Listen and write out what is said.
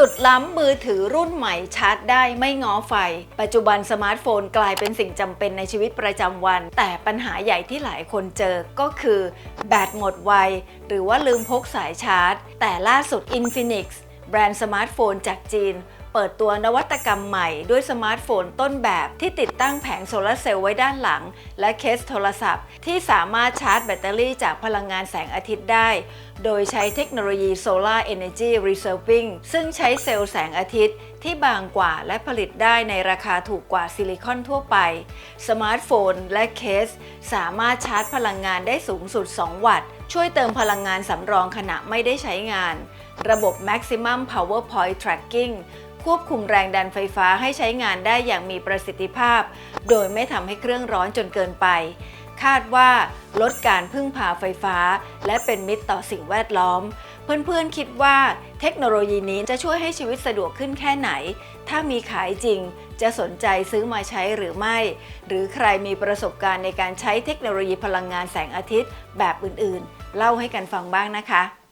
สุดล้ำมือถือรุ่นใหม่ชาร์จได้ไม่ง้อไฟ ปัจจุบันสมาร์ทโฟนกลายเป็นสิ่งจำเป็นในชีวิตประจำวัน แต่ปัญหาใหญ่ที่หลายคนเจอก็คือ แบตหมดไว หรือว่าลืมพกสายชาร์จ แต่ล่าสุด Infinix แบรนด์สมาร์ทโฟนจากจีน เปิดตัวนวัตกรรมใหม่ด้วยสมาร์ทโฟนต้นแบบที่ติดตั้งแผงโซลาร์เซลล์ไว้ด้านหลัง และเคสโทรศัพท์ ที่สามารถชาร์จแบตเตอรี่จากพลังงานแสงอาทิตย์ได้ โดยใช้เทคโนโลยี Solar Energy Reserving ซึ่งใช้เซลล์แสงอาทิตย์ที่บางกว่าและผลิตได้ในราคาถูกกว่าซิลิคอนทั่วไป สมาร์ทโฟนและเคส สามารถชาร์จพลังงานได้สูงสุด 2 วัตต์ ช่วยเติมพลังงานสำรองขณะไม่ได้ใช้งาน ระบบ Maximum Power Point Tracking ควบคุมแรงดันไฟฟ้าให้ใช้งานได้อย่างมีประสิทธิภาพ โดยไม่ทำให้เครื่องร้อนจนเกินไป คาดว่าลดการพึ่งพาไฟฟ้า และเป็นมิตรต่อสิ่งแวดล้อม เพื่อนๆคิดว่าเทคโนโลยีนี้จะช่วยให้ชีวิตสะดวกขึ้นแค่ไหน ถ้ามีขายจริงจะสนใจซื้อมาใช้หรือไม่ หรือใครมีประสบการณ์ในการใช้เทคโนโลยีพลังงานแสงอาทิตย์แบบอื่นๆ เล่าให้กันฟังบ้างนะคะ